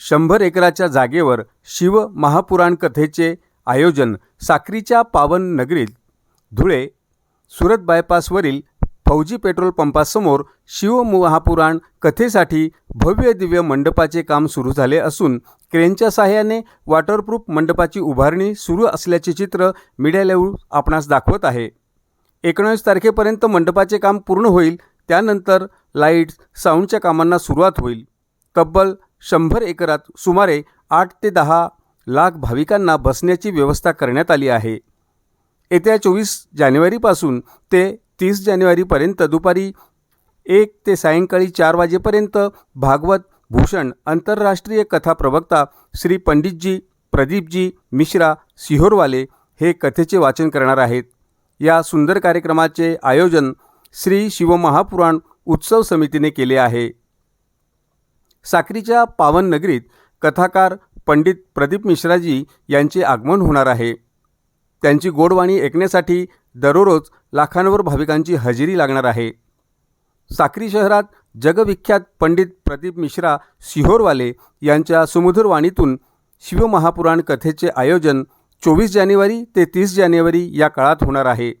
शंभर एकराच्या जागेवर शिव महापुराण कथेचे आयोजन साक्रीच्या पावन नगरीत धुळे सुरत बायपासवरील फौजी पेट्रोल पंपासमोर शिव महापुराण कथेसाठी भव्य दिव्य मंडपाचे काम सुरू झाले असून क्रेनच्या सहाय्याने वॉटरप्रूफ मंडपाची उभारणी सुरू असल्याचे चित्र मीडिया लाईव्ह आपणास दाखवत आहे. एकोणीस तारखेपर्यंत मंडपाचे काम पूर्ण होईल त्यानंतर लाईट्स साऊंडच्या कामांना सुरुवात होईल. तब्बल शंभर एकरात सुमारे आठ ते दहा लाख भाविकांना बसण्याची व्यवस्था करण्यात आली आहे. येत्या चोवीस जानेवारीपासून ते तीस जानेवारीपर्यंत दुपारी एक ते सायंकाळी चार वाजेपर्यंत भागवत भूषण आंतरराष्ट्रीय कथा प्रवक्ता श्री पंडितजी प्रदीपजी मिश्रा सिहोरवाले हे कथेचे वाचन करणार आहेत. या सुंदर कार्यक्रमाचे आयोजन श्री शिवमहापुराण उत्सव समितीने केले आहे. साक्रीच्या पावन नगरीत कथाकार पंडित प्रदीप मिश्राजी यांचे आगमन होणार आहे. त्यांची गोडवाणी ऐकण्यासाठी दररोज लाखांवर भाविकांची हजेरी लागणार आहे. साक्री शहरात जगविख्यात पंडित प्रदीप मिश्रा सिहोरवाले यांच्या सुमधुर वाणीतून शिवमहापुराण कथेचे आयोजन चोवीस जानेवारी ते तीस जानेवारी या काळात होणार आहे.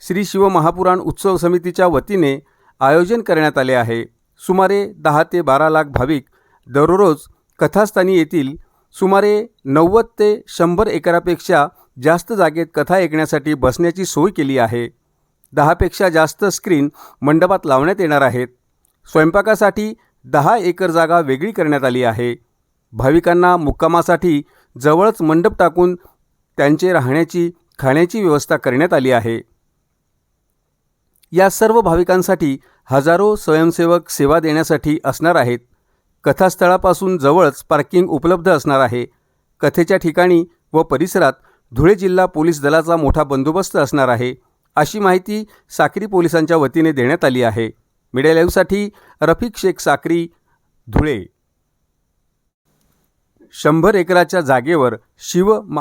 श्री शिवमहापुराण उत्सव समितीच्या वतीने आयोजन करण्यात आले आहे. सुमारे दहा ते बारा लाख भाविक दररोज कथास्थानी येतील. सुमारे नव्वद ते शंभर एकरापेक्षा जास्त जागेत कथा ऐकण्यासाठी बसण्याची सोय केली आहे. दहापेक्षा जास्त स्क्रीन मंडपात लावण्यात येणार आहेत. स्वयंपाकासाठी दहा एकर जागा वेगळी करण्यात आली आहे. भाविकांना मुक्कामासाठी जवळच मंडप टाकून त्यांचे राहण्याची खाण्याची व्यवस्था करण्यात आली आहे. या सर्व भाविकांसाठी हजारो स्वयंसेवक सेवा देण्यासाठी असणार आहेत. कथास्थळापासून जवळच पार्किंग उपलब्ध असणार आहे. कथेच्या ठिकाणी व परिसरात धुळे जिल्हा पोलीस दलाचा मोठा बंदोबस्त असणार आहे अशी माहिती साक्री पोलिसांच्या वतीने देण्यात आली आहे. मीडिया लाईव्हसाठी रफिक शेख साक्री धुळे. शंभर एकराच्या जागेवर शिव मा